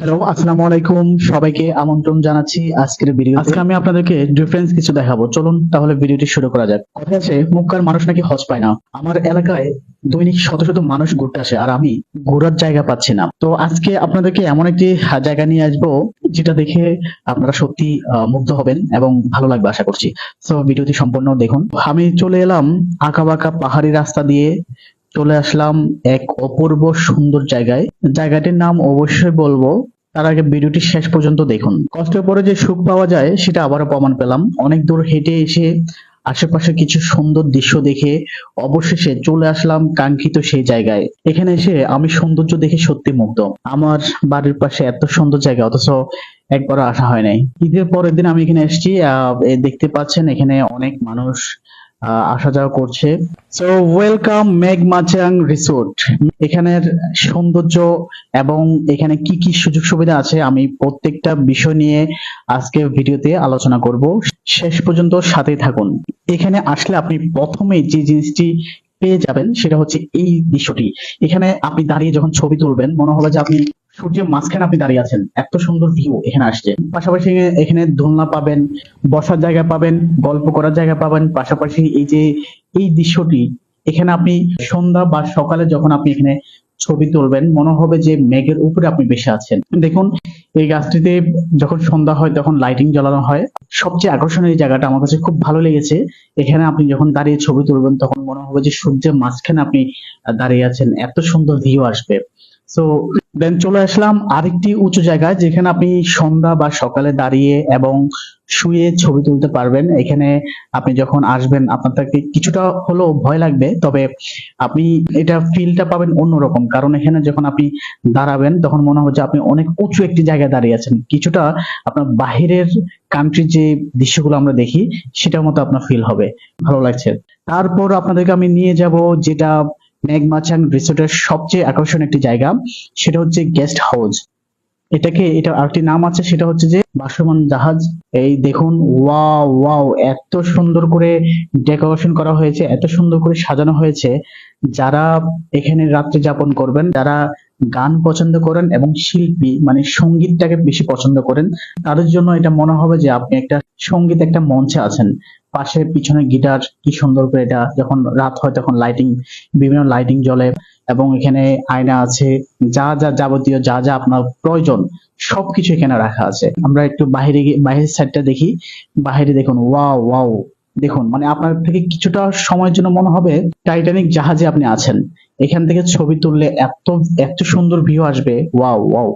Hello আসসালামু আলাইকুম। সবাইকে আমন্ত্রণ জানাচ্ছি আজকের ভিডিও আজকে আমি আপনাদেরকে ডিফারেন্স কিছু দেখাবো। চলুন তাহলে ভিডিওটি শুরু করা যাক। কথা আছে মুক্কার মানুষ নাকি হজ পায় না? আমার এলাকায় দৈনিক শত শত মানুষ ঘুরতে আসে আর আমি ঘোরার জায়গা পাচ্ছি না। তো আজকে আপনাদেরকে এমন একটি জায়গা নিয়ে আসব যেটা দেখে আপনারা সত্যি মুগ্ধ হবেন এবং ভালো লাগবে আশা করছি। তো ভিডিওটি সম্পূর্ণ দেখুন। আমি চলে এলাম আঁকা বাঁকা পাহাড়ি রাস্তা দিয়ে চলে আসলাম এক অপূর্ব সুন্দর জায়গায়। জায়গাটির নাম অবশ্যই বলব, তার আগে ভিডিওটি শেষ পর্যন্ত দেখুন। কষ্টের পরে যে সুখ পাওয়া যায়, সেটা আবারও প্রমাণ পেলাম। অনেক দূর হেঁটে এসে আশেপাশে কিছু সুন্দর দৃশ্য দেখে অবশেষে চলে আসলাম কাঙ্ক্ষিত সেই জায়গায়। এখানে এসে আমি সৌন্দর্য দেখে সত্যি মুগ্ধ। আমার বাড়ির পাশে এত সুন্দর জায়গা, অথচ একবারও আসা হয় নাই। ঈদের পরের দিন আমি এখানে এসেছি দেখতে পাচ্ছেন এখানে অনেক মানুষ আসা যাওয়া করছে। সো ওয়েলকাম মেঘমাচাং রিসোর্ট এখানের সৌন্দর্য এবং এখানে কি কি সুযোগ সুবিধা আছে, আমি প্রত্যেকটা বিষয় নিয়ে আজকে ভিডিওতে আলোচনা করব। শেষ পর্যন্ত সাথেই থাকুন। এখানে আসলে আপনি প্রথমে যে জিনিসটি পেয়ে যাবেন, সেটা হচ্ছে এই দৃশ্যটি। এখানে আপনি দাঁড়িয়ে যখন ছবি তুলবেন, মনে হবে যে আপনি সূর্যের মাঝখানে আপনি দাঁড়িয়ে আছেন, এত সুন্দর ভিউ এখানে আসছে। পাশাপাশি এখানে- দোলনা পাবেন, বসার জায়গা পাবেন, গল্প করার জায়গা পাবেন, পাশাপাশি এই যে, এই দৃশ্যটি, এখানে আপনি সন্ধ্যা বা সকালে যখন আপনি এখানে ছবি তুলবেন, মনে হবে যে মেঘের উপরে আপনি বেশি আছেন। দেখুন, এই গাছটিতে যখন সন্ধ্যা হয়, তখন লাইটিং জ্বালানো হয়। সবচেয়ে আকর্ষণীয় জায়গাটা আমার কাছে খুব ভালো লেগেছে। এখানে আপনি যখন দাঁড়িয়ে ছবি তুলবেন, তখন মনে হবে যে সূর্যের মাঝখানে আপনি দাঁড়িয়ে আছেন, এত সুন্দর ভিউ আসবে। সো দেন চলে আসলাম আরেকটি উঁচু জায়গায় যেখানে আপনি সন্ধ্যা বা সকালে দাঁড়িয়ে এবং শুয়ে ছবি তুলতে পারবেন। এখানে আপনি যখন আসবেন, আপনার তাকে কিছুটা হলেও ভয় লাগবে, তবে আপনি এটা ফিলটা পাবেন অন্যরকম। কারণ এখানে যখন আপনি দাঁড়াবেন, তখন মনে যে আপনি অনেক উঁচু একটি জায়গায় দাঁড়িয়ে আছেন। কিছুটা আপনার বাহিরের কান্ট্রির যে দৃশ্যগুলো আমরা দেখি, সেটার মতো আপনার ফিল হবে। ভালো লাগছে। তারপর আপনাদেরকে আমি নিয়ে যাব যেটা মেঘমাচাং রিসোর্টের সবচেয়ে আকর্ষণীয় একটি জায়গা, সেটা হচ্ছে গেস্ট হাউস। এটাকে, এটা আরেকটি নাম আছে, সেটা হচ্ছে যে বাসমান জাহাজ। এই দেখুন, ওয়াও ওয়াও, এত সুন্দর করে ডেকোরেশন করা হয়েছে, এত সুন্দর করে সাজানো হয়েছে। যারা এখানে রাত্রি যাপন করবেন, যারা গান পছন্দ করেন এবং শিল্পী মানে সঙ্গীতটাকে বেশি পছন্দ করেন, তাদের জন্য এটা মনে হবে যে আপনি একটা সংগীত একটা মঞ্চে আছেন। পাশে পিছনে গিটার, কি সুন্দর করে এটা যখন রাত হয় তখন লাইটিং বিভিন্ন লাইটিং জ্বলে এবং এখানে আয়না আছে, যা যা যাবতীয়, যা যা আপনার প্রয়োজন, সবকিছু এখানে রাখা আছে। আমরা একটু বাইরে গিয়ে বাইরের সাইডটা দেখি বাইরে দেখুন ওয়াও ওয়াও দেখুন মানে আপনার থেকে কিছুটা সময়ের জন্য মনে হবে টাইটানিক জাহাজে আপনি আছেন। এখান থেকে ছবি তুললে এত এত সুন্দর ভিউ আসবে। Wow wow